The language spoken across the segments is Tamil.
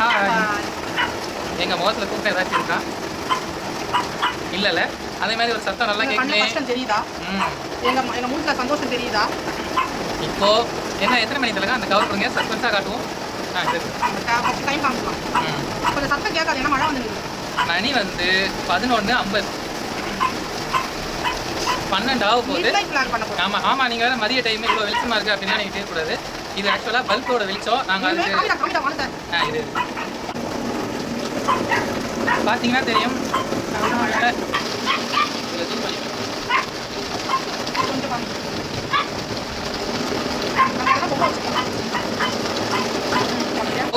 ஹாய் எங்க முகத்துல தூக்கம் ஏதாச்சும் இருக்கா? இல்லைல்ல. அதே மாதிரி ஒரு சத்தம் நல்லா கஷ்டம் தெரியுதா? ம். எங்க எங்க மூஞ்சில சந்தோஷம் தெரியுதா? இப்போ என்ன எத்தனை மணி தலங்க அந்த கவர் பண்ணுங்க சஸ்பென்ஸாக காட்டுவோம். ஆ சரி. ஃபர்ஸ்ட் டைம் காமிக்கலாம். ம். கொஞ்சம் சத்தம் கேட்காது ஏன்னா மழை வந்து மணி வந்து பதினொன்று ஐம்பது. பன்னெண்டு ஆக போகுது ஆமாம் ஆமாம் நீங்கள் வேறு மதிய டைம் இவ்வளோ வெளிச்சமாக இருக்குது அப்படின்னா நீங்கள் கேட்கக்கூடாது. இது ஆக்சுவலாக பல்போட வெளிச்சம். நாங்கள் அதுக்கு இது. பார்த்தீங்கன்னா தெரியும்?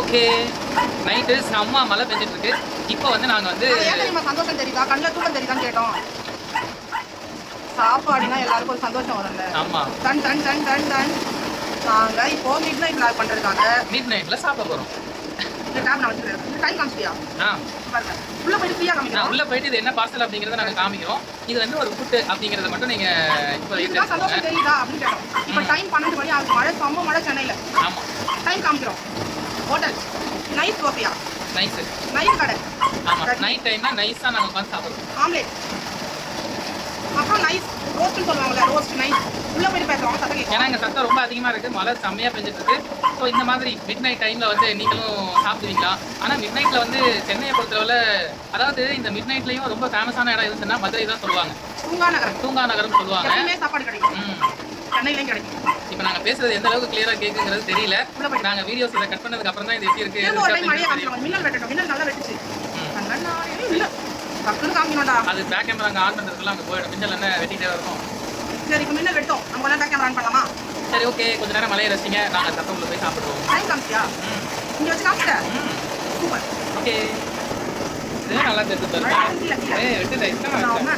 ஓகே நைட்டு செம்ம மழை பெஞ்சிட்டு இருக்கு இப்போ வந்து நாங்கள் வந்து சந்தோஷம் தெரியுதா? கண்ணில் தூக்கம் தெரியுதான்னு கேட்டோம். சாப்பாடுனா எல்லாருக்கும் ஒரு சந்தோஷம் வரும்ல. ஆமாம் டன் டன் டன் டன் டன். நாங்க இப்போ மிட் நைட் பிளான் பண்றதுக்காக மிட் நைட்டில் சாப்பிட போகிறோம் இந்த டேப் நான் வச்சுக்கிறேன் இந்த டைம் காமிச்சியா ஆ. உள்ள போயிட்டு ஃப்ரீயா நான் காமிக்கலாம் உள்ளே போயிட்டு இது என்ன பார்சல் அப்படிங்கிறத நாங்கள் காமிக்கிறோம். இது வந்து ஒரு ஃபுட்டு அப்படிங்கிறத மட்டும் நீங்கள் இப்போ சந்தோஷம் தெரியுதா அப்படின்னு கேட்டோம். இப்போ டைம் பன்னெண்டு மணி ஆகுது. மழை செம்ம மழை சென்னையில. ஆமாம் டைம் காமிக்கிறோம். Hotel nice Sofia nice nice கடை. ஆமாம் நைட் டைம்னா நைஸாக நாங்கள் உட்காந்து சாப்பிடுவோம். ஆம்லேட் அப்புறம் நைஸ் ரோஸ்ட்னு சொல்லுவாங்கல்ல ரோஸ்ட் நைஸ் உள்ள போயிட்டு பேசுறோம் சத்தம் ஏன்னா இங்கே சத்தம் ரொம்ப அதிகமாக இருக்குது மழை செம்மையாக பெஞ்சிட்டு இருக்கு ஸோ இந்த மாதிரி மிட் நைட் டைமில் வந்து நீங்களும் சாப்பிடுவீங்களா? ஆனால் மிட் நைட்டில் வந்து சென்னையை பொறுத்தளவில் அதாவது இந்த மிட் நைட்லேயும் ரொம்ப ஃபேமஸான இடம் இருந்துன்னா மதுரை தான் சொல்லுவாங்க. தூங்கா நகரம். தூங்கா நகரம் சொல்லுவாங்க. சாப்பாடு கிடைக்கும். ம். சென்னையிலையும் கிடைக்கும். இப்போ நாங்கள் பேசுறது எந்த அளவுக்கு கிளியராக கேட்குங்கிறது தெரியல. நாங்கள் வீடியோஸ் இதை கட் பண்ணதுக்கு அப்புறம் தான் இது எப்படி இருக்கு மின்னல் மின்னல் நல்லா வெட்டுச்சு. டக்குன்னு காமிக்கணும்டா. அது பேக் கேமரா அங்கே ஆன் பண்ணுறதுக்குலாம் அங்கே போயிடும். மின்னல் என்ன வெட்டிகிட்டே இருக்கும். சரி இப்போ மின்னல் வெட்டும். நம்ம எல்லாம் பேக் கேமரா ஆன் பண்ணலாமா? சரி ஓகே கொஞ்ச நேரம் மலையை ரசிங்க. நாங்கள் சத்தம் உள்ள போய் சாப்பிடுவோம். டைம் காமிச்சியா? ம். இங்க வச்சு காமிச்சிட்ட? ம். சூப்பர். ஓகே இது நல்லா தெரிஞ்சு இத்தனை நான் வெட்டுதா?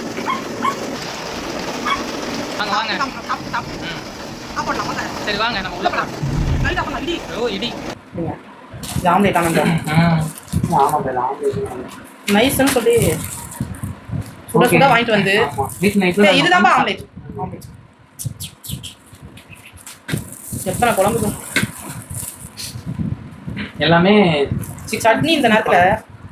ஒண்ணு வாங்க வாங்க. சரி வாங்க நம்ம உள்ள போலாம் போலாம். லைட் ஆஃப் பண்ணலாம் இடி. ஓ இடி. இது ஆம்லேட் ஆனந்தா நைஸ்னு சொல்லி சுட சுட வாங்கிட்டு வந்து. இதுதான்ப்பா ஆம்லேட் ஆம்லேட் எத்தனை குழம்பு எல்லாமே சட்னி இந்த நேரத்துல.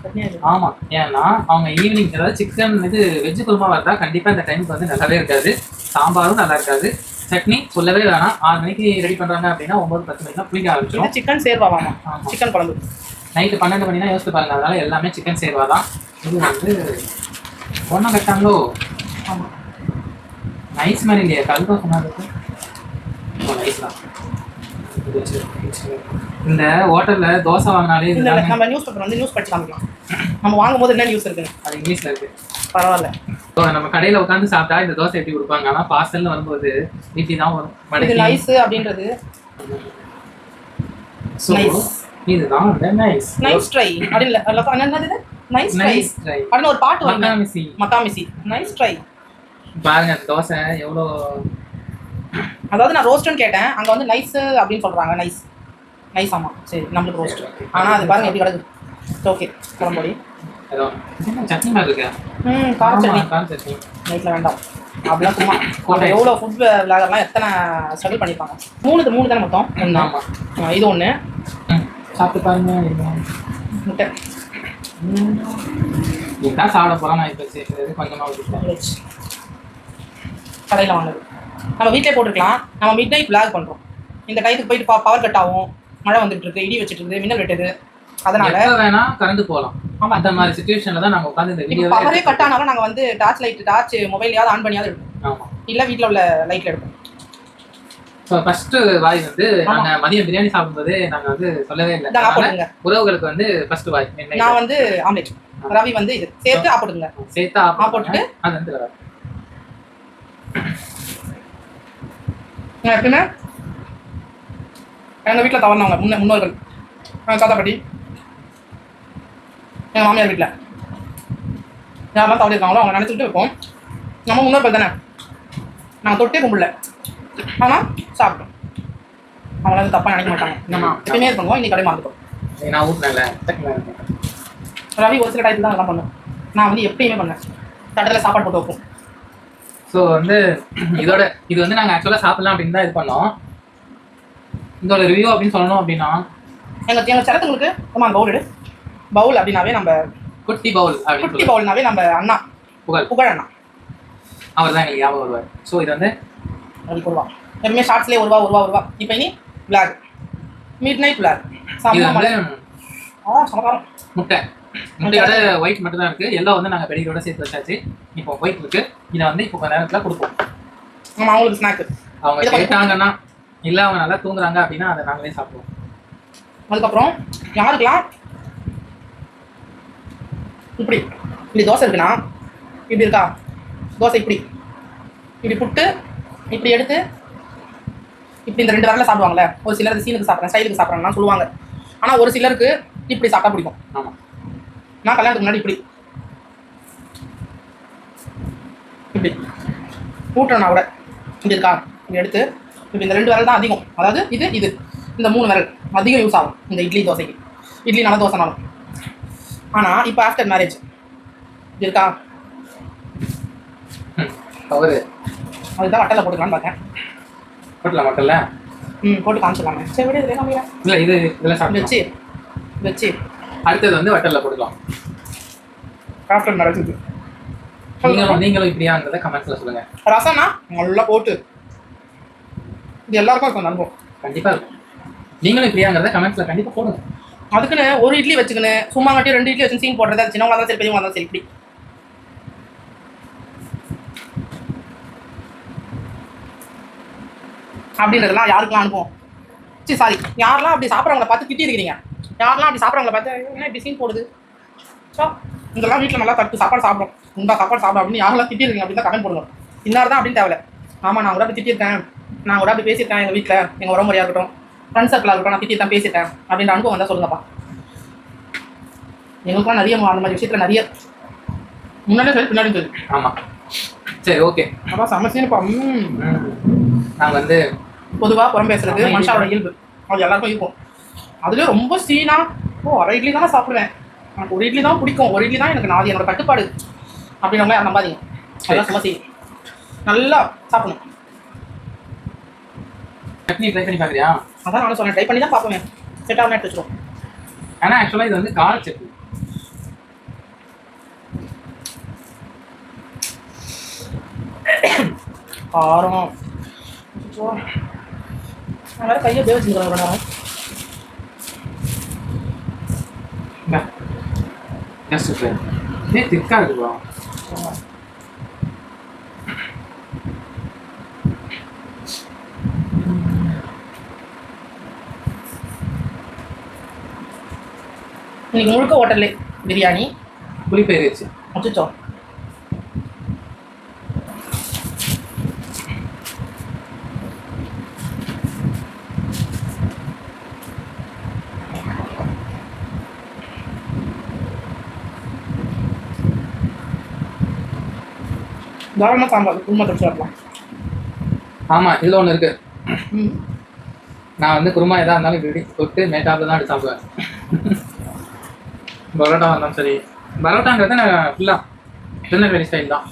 சட்னி அது. ஆமா. ஏன்னா அவங்க ஈவினிங் ஏதாவது சிக்கன் இது வெஜ் குருமா வரதா கண்டிப்பா இந்த டைமுக்கு வந்து நல்லாவே இருக்காது. சாம்பாரும் நல்லா இருக்காது. சட்னி சொல்லவே வேணாம். ஆறு மணிக்கு ரெடி பண்றாங்க அப்படின்னா ஒன்பது பத்து மணிக்கு புளிக்க ஆரம்பிச்சிடும் சிக்கன் சேர்வாவாமா ஆமா. சிக்கன் குழம்பு நைட்டு பன்னெண்டு மணினா யோசிச்சு பாருங்க. அதனால எல்லாமே சிக்கன் சேர்வா தான். இது வந்து ஒன்றும் கட்டாங்களோ? நைஸ் மாதிரி இல்லையா? கல்பா சொன்னதுக்கு நைஸ் தான். இந்த ஹோட்டல்ல தோசை வாங்கினாலே இல்ல. நம்ம நியூஸ் பேப்பர் வந்து நியூஸ் படிச்சு காமிக்கலாம். நம்ம வாங்கும்போது என்ன நியூஸ் இருக்குன்னு அது இங்கிலீஷ்ல இருக்கு. பரவாயில்ல. நம்ம கடையில உட்காந்து சாப்பிட்டா இந்த தோசை எப்படி கொடுப்பாங்க? ஆனா பார்சல்னு வரும்போது இப்படி தான் வரும். இது நைஸ் அப்படின்றது. இதுதான் நைஸ் நைஸ் ட்ரை அப்படின்னு இல்ல என்னது? நைஸ் ட்ரை அப்படின்னு ஒரு பாட்டு மக்காமிசி. மக்காமிசி. நைஸ் ட்ரை பாருங்க தோசை எவ்வளோ அதாவது நான் ரோஸ்ட்னு கேட்டேன். அங்க வந்து நைஸ் அப்படின்னு சொல்றாங்க. நைஸ் நைஸ் ஆமா. சரி நம்மளுக்கு ரோஸ்ட் ஆனா அது பாருங்க எப்படி கிடக்கு ஓகே குழம்பொடி சட்னி மாதிரி இருக்கு? ம் கார சட்னி. ஆமா, கார சட்னி. நைட்ல வேண்டாம். அப்படிலாம் சும்மா. நம்ம எவ்வளோ ஃபுட் விளாகர்லாம் எத்தனை ஸ்ட்ரகிள் பண்ணியிருப்பாங்க. மூணு மூணு தானே மொத்தம் ஒன்று இது ஒன்று சாப்பிட்டு பாருங்க. முட்டை. இதுதான் சாப்பிட போறோம் நான் இப்போ சேர்க்கிறது கொஞ்சமா விட்டுட்டேன். வெஜ் கடையில் வாங்குது நம்ம வீட்டிலே போட்டுருக்கலாம் நம்ம மிட் நைட் விளாக் பண்ணுறோம் இந்த டயத்துக்கு போயிட்டு பா பவர் கட் ஆகும். மழை வந்துட்டு இருக்கு. இடி வச்சுட்டு இருக்குது. மின்னல் வெட்டுது. அதனால வேணா கரண்ட் போகலாம் ஆமா. அந்த மாதிரி சுச்சுவேஷன்ல தான் நாங்க உட்காந்து இந்த வீடியோ பவரே கட் ஆனாலும் நாங்கள் வந்து டார்ச் லைட் டார்ச் மொபைலையாவது ஆன் பண்ணியாவது எடுப்போம். இல்லை வீட்டில் உள்ள லைட்டில் எடுப்போம். ஃபர்ஸ்ட் வாய் வந்து. நாங்க மதியம் பிரியாணி சாப்பிடும்போது நாங்க வந்து சொல்லவே இல்லை. உறவுகளுக்கு வந்து ஃபர்ஸ்ட் வாய். நான் வந்து ஆம்லேட் ரவி வந்து இது. சேர்த்து ஆஃப் போட்டுங்க சேர்த்தா ஆ, போட்டுட்டு? அது வந்து. நான் எப்பயுமே எங்கள் வீட்டில் தவறினவங்க முன்ன முன்னோர்கள். எங்கள் தாத்தா பாட்டி எங்கள் மாமியார் வீட்டில் யாரெல்லாம் தவறி இருக்காங்களோ அவங்க நினச்சிக்கிட்டு வைப்போம் நம்ம முன்னோர்கள் தானே. நாங்கள் தொட்டே கும்பிடல. ஆனால் சாப்பிட்டோம் அவங்கள வந்து தப்பாக நினைக்க மாட்டாங்க. நம்ம எப்பயுமே இருப்பாங்க இன்னைக்கு கடை மாற்றிட்டோம் ஏய், நான் ஊட்டினேன்ல டக்குனு ரவி ஒரு சில டயத்தில் தான் அதெல்லாம் பண்ணும். நான் வந்து எப்பயுமே பண்ணேன் தட்டத்தில் சாப்பாடு போட்டு வைப்போம். ஸோ வந்து இதோட இது வந்து நாங்கள் ஆக்சுவலாக சாப்பிடலாம் அப்படின்னு தான் இது பண்ணோம். இதோட ரிவ்யூ அப்படின்னு சொல்லணும் அப்படின்னா எங்கள் எங்கள் சிலத்துங்களுக்கு அம்மா பவுல் பவுல் அப்படின்னாவே நம்ம குட்டி பவுல் குட்டி பவுல்னாவே நம்ம அண்ணா. புகழ். புகழ் அண்ணா. அவர் தான் எனக்கு ஞாபகம் வருவார். ஸோ இது வந்து எப்பவுமே ஷார்ட்ஸ்லேயே ஒரு ரூபா ஒரு ரூபா ஒரு ரூபா இப்போ இனி விளாக் மிட் நைட் மழை ஆ சமகாரம் முட்டை. முட்டையோட ஒயிட் மட்டும் தான் இருக்கு. எல்லோ வந்து நாங்கள் பெடிகளோட சேர்த்து வச்சாச்சு. இப்போ ஒயிட் இருக்கு. இதை வந்து இப்போ கொஞ்ச நேரத்தில் கொடுப்போம். ஆமாம் அவங்களுக்கு ஸ்நாக்கு அவங்க கேட்டாங்கன்னா இல்லை அவங்க நல்லா தூங்குறாங்க அப்படின்னா அதை நாங்களே சாப்பிடுவோம். அதுக்கப்புறம் யாருக்கெல்லாம் இப்படி இப்படி தோசை இருக்குன்னா இப்படி இருக்கா? தோசை இப்படி. இப்படி புட்டு இப்படி எடுத்து இப்படி இந்த ரெண்டு வரல சாப்பிடுவாங்கல்ல ஒரு சிலர் சீனுக்கு சாப்பிட்றேன் ஸ்டைலுக்கு சாப்பிட்றேன்னா சொல்லுவாங்க. ஆனால் ஒரு சிலருக்கு இப்படி சாப்பிட்டா பிடிக்கும். ஆமாம் நான் கல்யாணத்துக்கு முன்னாடி இப்படி. இப்படி. ஊட்டுறேன்னா கூட இப்படி இருக்கா? இப்படி எடுத்து. இப்படி இந்த ரெண்டு விரல் தான் அதிகம். அதாவது இது இது. இந்த மூணு விரல். அதிகம் யூஸ் ஆகும். இந்த இட்லி தோசைக்கு. இட்லி நல்லா தோசைனாலும் ஆனால் இப்போ ஆஃப்டர் மேரேஜ் இப்படி இருக்கா? அவரு. அதுதான் வட்டலை போட்டுக்கலான்னு பார்த்தேன். ஹோட்டலில் மக்கள்ல ம் போட்டு காமிச்சிடலாமே. சரி விட இதே காமிக்கிறேன். இல்லை இது இதில் சாப்பிட்டு வச்சு வச்சு அடுத்தது வந்து வட்டலில் போட்டுக்கலாம். மேரேஜ் இது நீங்களும் நீங்களும் இப்படியாங்கிறத கமெண்ட்ஸில் சொல்லுங்கள் ரசம்னா நல்லா போட்டு. இது எல்லாருக்கும் இருக்கும் அந்த அனுபவம். கண்டிப்பாக இருக்கும். நீங்களும் இப்படியாங்கிறத கமெண்ட்ஸில் கண்டிப்பாக போடுங்க. அதுக்குன்னு ஒரு இட்லி வச்சுக்கின்னு சும்மா கட்டி ரெண்டு இட்லி வச்சு சீன் போடுறது அது சின்னவங்க தான் சரி பெரியவங்க தான் சரி இப்படி. அப்படின்றதெல்லாம் யாருக்கெல்லாம் அனுப்புவோம் சரி சாரி யாரெல்லாம் அப்படி சாப்பிட்றவங்கள பார்த்து திட்டி இருக்கிறீங்க யாரெல்லாம் அப்படி சாப்பிட்றவங்கள பார்த்து என்ன இப்படி சீன் போடுது? ஸோ இதெல்லாம் வீட்டில் நல்லா தட்டு சாப்பாடு சாப்பிடும். உண்டா சாப்பாடு சாப்பிடும் அப்படின்னு யாரெல்லாம் திட்டிருக்கீங்க அப்படின்னு கமெண்ட் போடுங்க. இன்னார் தான் அப்படின்னு தேவையில்ல. ஆமாம் நான் கூட அப்படி திட்டிருக்கேன் நான் கூட அப்படி பேசியிருக்கேன் எங்கள் வீட்டில் எங்கள் உறமுறையாக இருக்கட்டும். ஃப்ரெண்ட்ஸ் சர்க்கிளாக இருக்கட்டும். நான் திட்டி தான் பேசிட்டேன் அப்படின்ற அனுபவம் வந்தால் சொல்லுங்கப்பா. எங்களுக்குலாம் நிறைய அந்த மாதிரி விஷயத்தில் நிறைய முன்னாடியே சரி பின்னாடியும் சரி ஆமாம் சரி ஓகே அதான் சமசீனுப்பா ம். நான் வந்து பொதுவாக புறம் பேசுறது மனுஷாவோட இயல்பு. அது எல்லாருக்கும் இருக்கும். அதுலேயும் ரொம்ப சீனா ஓ அரை இட்லி தானே சாப்பிடுவேன். எனக்கு ஒரு இட்லி தான் பிடிக்கும். ஒரு இட்லி தான் எனக்கு நாதி என்னோட கட்டுப்பாடு. அப்படின்றவங்களே யாரும் நம்பாதீங்க அதெல்லாம் சும்மா செய்யும் நல்லா சாப்பிடணும். சட்னி ட்ரை பண்ணி பார்க்குறியா அதான் நானும் சொன்னேன். ட்ரை பண்ணி தான் பார்ப்பேன் செட் ஆகும் எடுத்து வச்சிரும் ஆனால் ஆக்சுவலாக இது வந்து கார சட்னி. காரம். வேற கையை அப்படியே வச்சுருக்கேன் ரொம்ப நேரம் இன்னைக்கு முழுக்க ஹோட்டல்லே பிரியாணி. புளிப்பயிர் வச்சு. அச்சோ தாராளமாக சாம்பார் குருமா தொட்டு சாப்பிடலாம். ஆமாம் இதில் ஒன்று இருக்குது நான் வந்து குருமா எதாக இருந்தாலும் இப்படி தொட்டு மேட்டாப்பில் தான் எடுத்து சாப்பிடுவேன். பரோட்டா இருந்தாலும் சரி. பரோட்டாங்கிறது நான் ஃபுல்லாக திருநெல்வேலி ஸ்டைல் தான்.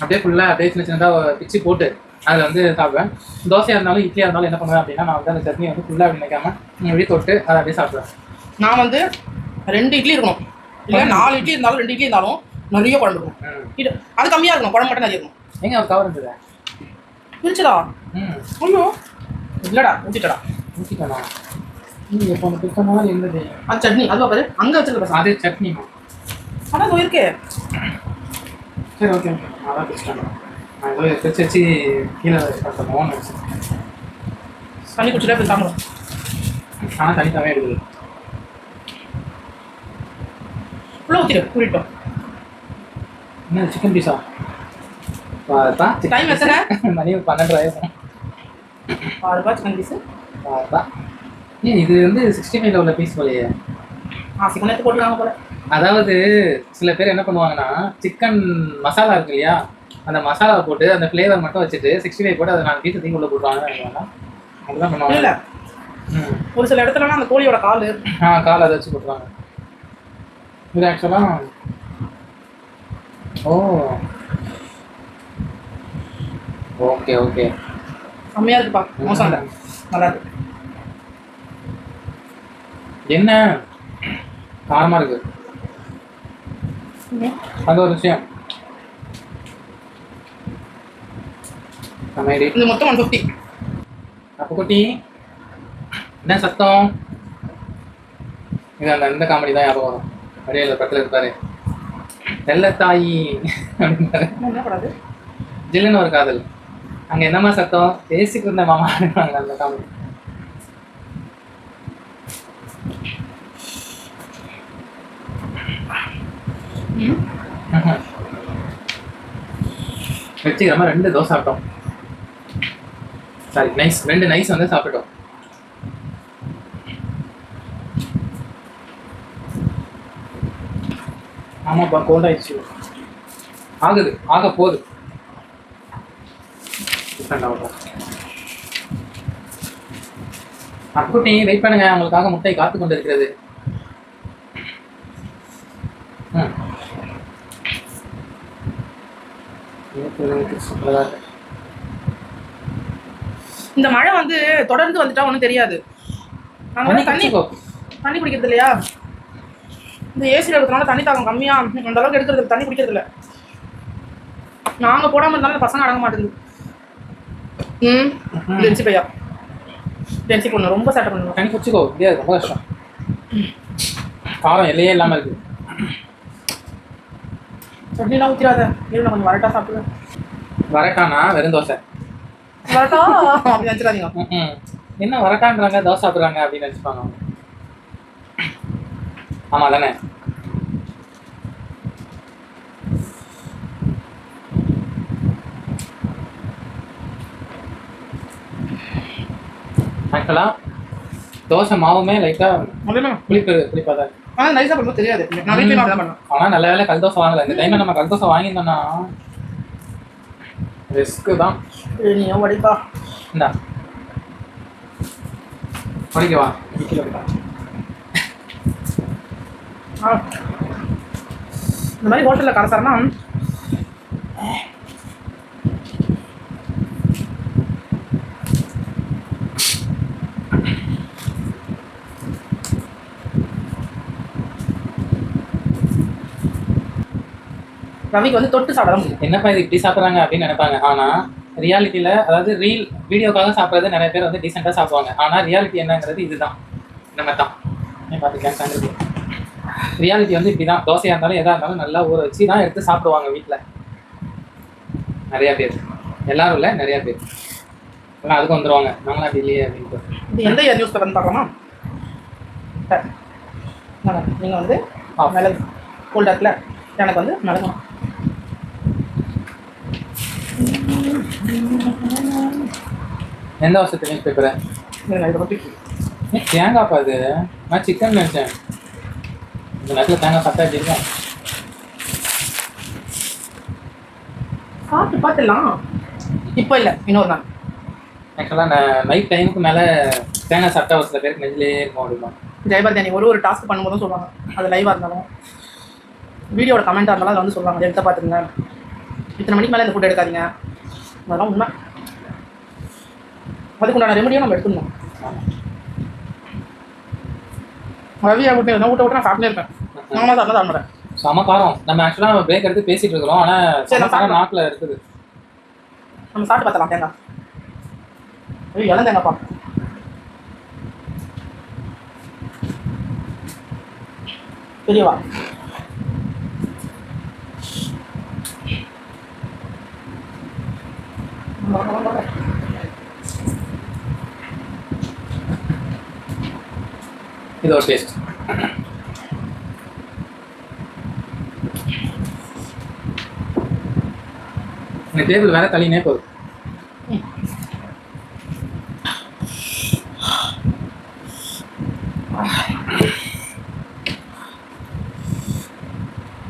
அப்படியே ஃபுல்லாக அப்படியே சின்ன சின்னதாக பிச்சு போட்டு அதில் வந்து சாப்பிடுவேன். தோசையாக இருந்தாலும் இட்லியாக இருந்தாலும் என்ன பண்ணுவேன் அப்படின்னா நான் வந்து அந்த சட்னி வந்து ஃபுல்லாக அப்படி நினைக்காம அப்படியே தொட்டு அதை அப்படியே சாப்பிடுவேன். நான் வந்து ரெண்டு இட்லி இருக்கணும். இல்லை நாலு இட்லி இருந்தாலும் ரெண்டு இட்லி இருந்தாலும் நிறைய குழம்பு இருக்கும். ம். இது அது கம்மியாக இருக்கணும் குழம்பு மட்டும் நிறைய இருக்கணும் எங்க அவர் கவர் இருந்தது? இருந்துச்சுடா ம். ஐயோ. இல்லைடா ஊற்றிட்டடா ஊற்றிக்கணா நீங்கள் இப்போ அந்த பிக்கமாக இருந்தது அது சட்னி அதுவா பாரு? அங்கே வச்சிருக்க பசங்க. அது சட்னிமா அதான் இதோ இருக்கே சரி ஓகே ஓகே அதான் பிடிச்சிட்டாங்க நான் ஏதோ பிடிச்சி வச்சு கீழே கட்டணும்னு நினச்சேன் தண்ணி குடிச்சிட்டே போய் சாப்பிடும் ஆனால் தனித்தாகவே எடுக்குது உள்ள ஊற்றிடு கூட்டிட்டோம் என்ன சிக்கன் பீஸா Time எத்தனை? மணி பன்னெண்டு ஆயிரம். ஆறு ரூபாய் சிக்கன் பீஸு ஏன் இது வந்து சிக்ஸ்டி ஃபைவ்ல உள்ள பீஸ் போலையே. ஆ சிக்கன் எடுத்து போட்டுருக்காங்க போல. அதாவது சில பேர் என்ன பண்ணுவாங்கன்னா சிக்கன் மசாலா இருக்கு இல்லையா? அந்த மசாலாவை போட்டு அந்த ஃப்ளேவர் மட்டும் வச்சுட்டு சிக்ஸ்டி ஃபைவ் போட்டு அதை நாலு பீஸ் தீங்க உள்ள போட்டுருவாங்க. அப்படிதான் பண்ணுவாங்க. இல்லை. ஒரு சில இடத்துலலாம் அந்த கோழியோட கால். ஆ கால் அதை வச்சு போட்டுருவாங்க. இது ஆக்சுவலாக ஓ. Okay okay. செம்மையாக இருக்குப்பா. மோசம் இல்லை நல்லா இருக்கு. என்ன? காரமாக இருக்கு. அது ஒரு விஷயம். சமையடி இது மொத்தம் ஒன் ஃபிஃப்டி அப்போ குட்டி என்ன சத்தம்? இது அந்த இந்த காமெடி தான் ஞாபகம் வரும். வடிவேல பக்கத்தில் இருப்பாரு. என்ன படாது ஜில்லுன்னு ஒரு காதல். அங்க என்னம்மா சத்தம்? பேசிட்டு இருந்த மாமா அப்படின்பாங்க அந்த காமெடி வச்சுக்கிறமா ரெண்டு தோசை சாப்பிட்டோம். சாரி நைஸ் ரெண்டு நைஸ் வந்து சாப்பிட்டோம் ஆமாப்பா கோல்ட் ஆயிடுச்சு ஆகுது ஆக போகுது. அக்குட்டி வெயிட் பண்ணுங்க. உங்களுக்காக முட்டை காத்து கொண்டு இருக்கிறது. இந்த மழை வந்து தொடர்ந்து வந்துட்டா ஒன்றும் தெரியாது. தண்ணி குடிக்கிறது இல்லையா இந்த ஏசியில் இருக்கிறதுனால தண்ணி தாக்கம் கம்மியா அந்த அளவுக்கு எடுக்கிறது தண்ணி குடிக்கிறது இல்லை நாங்க போடாம இருந்தாலும் பசங்க அடங்க மாட்டேங்குது ம். லென்சி பையா. லென்சி பொண்ணு ரொம்ப சேட்டை பண்ணுவோம் தண்ணி குடிச்சுக்கோ. முடியாது ரொம்ப கஷ்டம். காரம் எல்லையே இல்லாம இருக்கு. சட்னிலாம் ஊற்றிடாத இரு நான் கொஞ்சம் வரட்டா சாப்பிடுவேன் வரட்டானா? வெறும் தோசை. வரட்டா? அப்படி நினச்சிடாதீங்க. என்ன வரட்டான்றாங்க தோசை சாப்பிட்றாங்க அப்படின்னு நினச்சிப்பாங்க அவங்க. ஆமா தானே? ஆக்சுவலா தோசை மாவுமே லைட்டா அதே புளிப்பு புளிப்பாக தான். ஆனால் நைஸாக பண்ணும்போது தெரியாது. நான் வீட்டில் தான் பண்ணேன் ஆனா நல்ல வேளை கல் தோசை வாங்கல. இந்த டைம்ல நம்ம கல் தோசை வாங்கியிருந்தோம்னா ரிஸ்க்கு தான். நீ ஏன் வடிப்பா இந்தா. படிக்கவா ஆ இந்த மாதிரி ஹோட்டலில் கடைசாரனா ரவிக்கு வந்து தொட்டு சாப்பிட முடியும். என்னப்பா இது இப்படி சாப்பிட்றாங்க அப்படின்னு நினைப்பாங்க. ஆனால் ரியாலிட்டியில் அதாவது ரீல் வீடியோக்காக சாப்பிட்றது நிறைய பேர் வந்து டீசெண்டாக சாப்பிடுவாங்க. ஆனால் ரியாலிட்டி என்னங்கிறது இதுதான். இந்த மாதிரி தான். பார்த்துக்கலாம் ரியாலிட்டி வந்து இப்படி தான் தோசையாக இருந்தாலும் எதாக இருந்தாலும் நல்லா ஊற வச்சு தான் எடுத்து சாப்பிடுவாங்க வீட்டில் நிறைய பேர். எல்லாரும் இல்லை நிறைய பேர். எல்லாம் அதுக்கு வந்துருவாங்க. நாங்களாம் அப்படி இல்லையே அப்படின்ட்டு. எந்த இயர் நியூஸ் பேப்பர்னு பார்க்கலாமா? சரி. நீங்கள் வந்து. மிளகு. கோல்டாக இருக்குல்ல? எனக்கு வந்து மிளகு. எந்த வருஷத்து நியூஸ் பேப்பரை தேங்காய்ப்பா இது நான் சிக்கன் நினச்சேன். இந்த தேங்காய் சாப்பிட்டா எப்படி இருக்கும்? சாப்பிட்டு பார்த்துடலாம். இப்போ இல்லை இன்னொரு நாள். ஆக்சுவலாக நான் நைட் டைமுக்கு மேலே தேங்காய் சாப்பிட்டா ஒரு சில பேருக்கு நெஞ்சிலே இருக்கும் அப்படிமா ஜெயபாரதி ஒரு ஒரு டாஸ்க் பண்ணும்போதும் சொல்லுவாங்க. அது லைவாக இருந்தாலும். வீடியோட கமெண்ட்டாக இருந்தாலும் அதை வந்து சொல்லுவாங்க. எடுத்து பார்த்துருங்க. இத்தனை மணிக்கு மேலே இந்த ஃபுட் எடுக்காதீங்க. அதெல்லாம் உண்மை. அதுக்கு உண்டான ரெமடியும் நம்ம எடுத்துக்கணும் ரவி எதனா ஊட்ட விட்டு நான் சாப்பிட்டே இருப்பேன். நானும் சாப்பிட்டா சாப்பிட்றேன் செம காரம். நம்ம ஆக்சுவலாக பிரேக் எடுத்து பேசிட்டு இருக்கிறோம். ஆனால் சரி, நான் சாப்பிடுறேன். நாக்கில் இருக்குது. நம்ம சாப்பிட்டு பார்த்தலாம் தேங்காய். ஐயோ இளம் தேங்காய்ப்பா பெரியவா இது ஒரு டேஸ்ட் இந்த டேபிள் வேற தள்ளினே போகுது.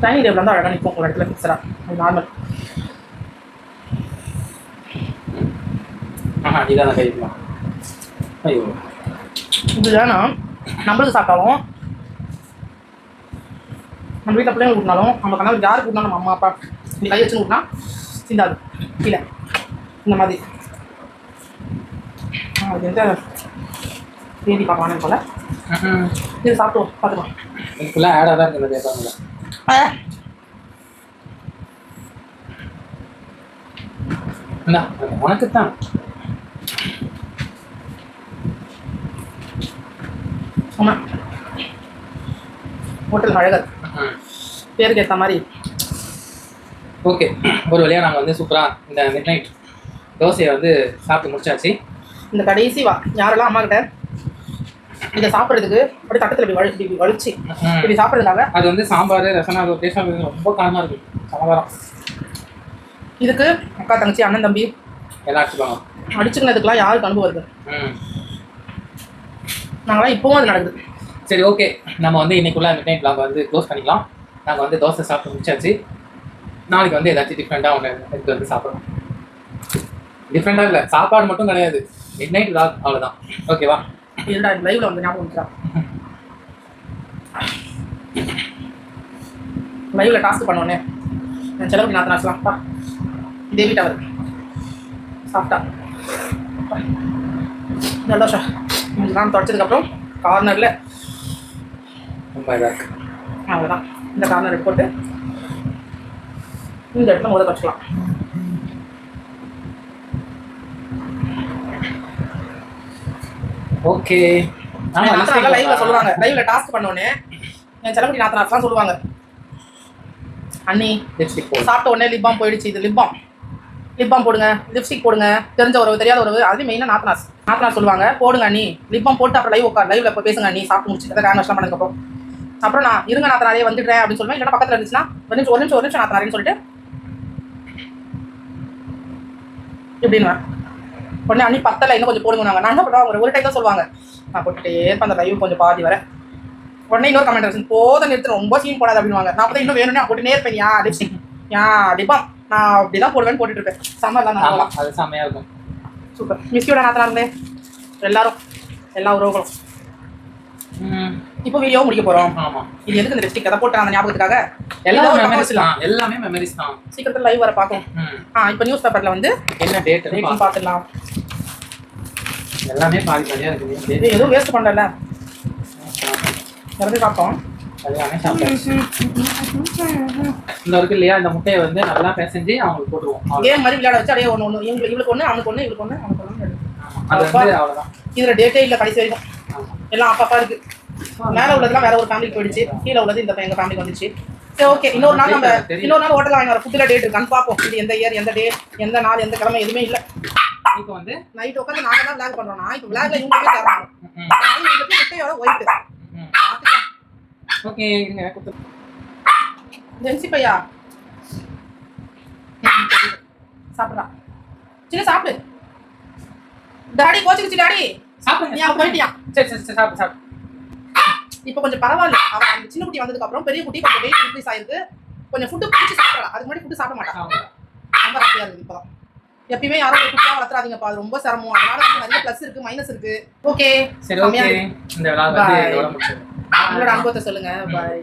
டைனிங் டேபிள் வந்து அழகாக நிற்கும் ஒரு இடத்துல ஃபிக்ஸடாக அது நார்மல் ஆஹா இதான் கைக்கலாம் ஐயோ. இது ஏன்னா நம்மளுக்கு சாப்பிட்டாலும் நம்ம வீட்டில் பிள்ளைங்க கூட்டினாலும் நம்ம கணவர் யார் கூட்டினாலும் நம்ம அம்மா அப்பா இந்த கை வச்சு கூட்டினா சிந்தாது. கீழே. இந்த மாதிரி. ஆ, அது எந்த தேதி பார்க்கலான்னு போல இது சாப்பிடுவோம் பார்த்துக்கலாம். இது ஃபுல்லாக ஆடாக தான் இருக்குது இந்தா உனக்கு தான் ஆமாம் ஹோட்டல் அழகர். பேருக்கு ஏற்ற மாதிரி. ஓகே ஒரு வழியாக நாங்கள் வந்து சூப்பராக இந்த மிட் நைட் தோசையை வந்து சாப்பிட்டு முடிச்சாச்சு. இந்த கடைசி வா யாரெல்லாம் அம்மா கிட்ட இதை சாப்பிட்றதுக்கு அப்படி தட்டத்தில் இப்படி வழி இப்படி வலிச்சு. இப்படி சாப்பிட்றதுக்காக? அது வந்து சாம்பார் ரசம் அது டேஸ்டாக ரொம்ப காரமாக இருக்குது சமாதானம் இதுக்கு அக்கா தங்கச்சி அண்ணன் தம்பி எல்லாம் அடிச்சுப்பாங்க. அடிச்சுக்கிறதுக்கெல்லாம் யாருக்கு அனுபவம் இருக்கு? நாங்களாம் இப்போவும் அது நடக்குது. சரி ஓகே நம்ம வந்து இன்னைக்குள்ள மிட் நைட் வந்து க்ளோஸ் பண்ணிக்கலாம். நாங்கள் வந்து தோசை சாப்பிட்டு முடிச்சாச்சு. நாளைக்கு வந்து ஏதாச்சும் டிஃப்ரெண்ட்டாக ஒன்று எடுத்து வந்து சாப்பிட்றோம் டிஃப்ரெண்ட்டாக இல்லை சாப்பாடு மட்டும் கிடையாது. மிட் நைட் vlog அவ்வளோதான் ஓகேவா இல்லடா லைவ்ல வந்து ஞாபகம் லைவ்ல டாஸ்க் பண்ணோன்னே என் செலவுக்கு நாத்து நாசலாம் பா தேவி டவர் சாப்பிட்டா. நல்லா ஷா இதெல்லாம் தொடச்சதுக்கப்புறம் கார்னரில் ரொம்ப இதாக அவ்வளோதான் இந்த கார்னர் போட்டு இந்த இடத்துல முதல் வச்சுக்கலாம் ஓகே. நாத்தனார் லைவ்ல சொல்லுவாங்க லைவ்ல டாஸ்க் பண்ணோன்னே என் செலவுக்கு நாத்தனார்லாம் சொல்லுவாங்க. அண்ணி லிப்ஸ்டிக் போடு. சாப்பிட்ட உடனே லிப் பாம் போயிடுச்சு. இது லிப் பாம் லிப் பாம் போடுங்க. லிப்ஸ்டிக் போடுங்க. தெரிஞ்ச உறவு தெரியாத உறவு அது மெயினாக நாத்தனாஸ் நாத்தனார். சொல்லுவாங்க போடுங்க அண்ணி. லிப் பாம் போட்டு அப்புறம் லைவ் உட்கார் லைவ்ல இப்போ பேசுங்க அண்ணி. சாப்பிட்டு முடிச்சுட்டு ஹேண்ட் வாஷ்லாம் பண்ணதுக்கப்புறம் அப்புறம் நான் இருங்க நாத்தனாரே வந்துடுறேன். அப்படின்னு சொல்லுவேன். இல்லைன்னா பக்கத்தில் இருந்துச்சுன்னா ஒரு நிமிஷம் ஒரு நிமிஷம் ஒரு நிமிஷம் நாத்தனாரேன்னு சொல்லிட்டு இப்படின்னுவேன் உடனே அண்ணி பத்தல இன்னும் கொஞ்சம் போடுங்க நான் என்ன பண்ணுவேன்? ஒரு ஒரு டைம் தான் சொல்லுவாங்க. நான் போட்டுட்டே இருப்பேன். அந்த லைவ் கொஞ்சம் பாதி வர. உடனே இன்னொரு கமெண்ட் வச்சு போத நிறுத்து ரொம்ப சீன் போடாது அப்படின்வாங்க நான் அப்பதான் இன்னும் வேணும்னு போட்டுனே இருப்பேன். யா லிப்ஸ்டிக் யா லிபாம் நான் அப்படிதான் போடுவேன்னு போட்டுட்டு இருப்பேன். செம்ம எல்லாம் நல்லா அது செம்மையாக இருக்கும். சூப்பர். மிஸ்யூட நாத்தனா இருந்தே எல்லாரும். எல்லா உறவுகளும். ம். இப்போ வீடியோ முடிக்க போறோம். ஆமாம் இது எதுக்கு இந்த லிப்ஸ்டிக் கதை போட்டு அந்த ஞாபகத்துக்காக? எல்லாமே பக்கம் மெமரிஸ். தான். எல்லாமே மெமரிஸ் தான். சீக்கிரத்தில் லைவ் வர பார்க்கும் ம். ஆ இப்போ நியூஸ் பேப்பர்ல வந்து என்ன டேட் ரேட்டிங் பார்த்துடலாம் எல்லாமே பாதி பாதியாக இருக்குது இது எதுவும் வேஸ்ட் பண்ணல நிறைய சாப்பிட்டோம் எல்லாமே இந்த இருக்கு இல்லையா? இந்த முட்டையை வந்து நல்லா பிசைஞ்சு அவங்களுக்கு போட்டுருவோம். கேம் மாதிரி விளையாட வச்சு அப்படியே ஒன்று ஒன்று இவங்களுக்கு இவளுக்கு ஒன்று அவனுக்கு ஒன்று இவளுக்கு ஒன்று அவனுக்கு ஒன்று அவ்வளோதான் இதுல டேட்டே இல்லை கடைசி வரைக்கும். ஆமா. எல்லாம் அப்பப்பா இருக்கு. மேல உள்ளதெல்லாம் வேற ஒரு ஃபேமிலிக்கு போயிடுச்சு. கீழே உள்ளது இந்த எங்க ஃபேமிலிக்கு வந்துச்சு. சரி ஓகே இன்னொரு நாள் நம்ம. இன்னொரு நாள் ஹோட்டல் வாங்கி வர ஃபுட்டில் டேட் இருக்கான்னு பார்ப்போம். இது எந்த இயர் எந்த டே எந்த நாள் எந்த கிழமை எதுவுமே இல்லை. இப்போ வந்து நைட் உட்காந்து நாங்கள் தான் விளாக் பண்றோம். நான் இப்போ விளாக்ல இவங்களுக்கே தரோம் ம், இவங்களுக்கு முட்டையோட ஒயிட் ம். பார்த்துக்கலாம். ஓகே ஜென்சி பையா? சாப்பிட்றா. சின்ன சாப்பிடு. டாடி கோச்சுக்குச்சு டாடி. சாப்பிடுங்க நீ போயிட்டியா? சரி சரி சரி சாப்பிடு சாப்பிடு. இப்போ கொஞ்சம் பரவாயில்ல. அவ அந்த சின்ன குட்டி வந்ததுக்கு அப்புறம் பெரிய குட்டி கொஞ்சம் வெயிட் இன்க்ரீஸ் ஆயிருக்கு. கொஞ்சம் ஃபுட்டு பிடிச்சி சாப்பிடலாம் அதுக்கு முன்னாடி ஃபுட்டு சாப்பிட மாட்டாங்க. ரொம்ப ஹாப்பியா இருக்கு இப்போதான். எப்பயுமே யாரும் ஒரு குட்டியா வளர்த்துறாதீங்கப்பா. அது ரொம்ப சிரமம். அதனால வந்து நிறைய ப்ளஸ் இருக்கு மைனஸ் இருக்கு. ஓகே சரி உங்களோட அனுபவத்தை சொல்லுங்க. பாய்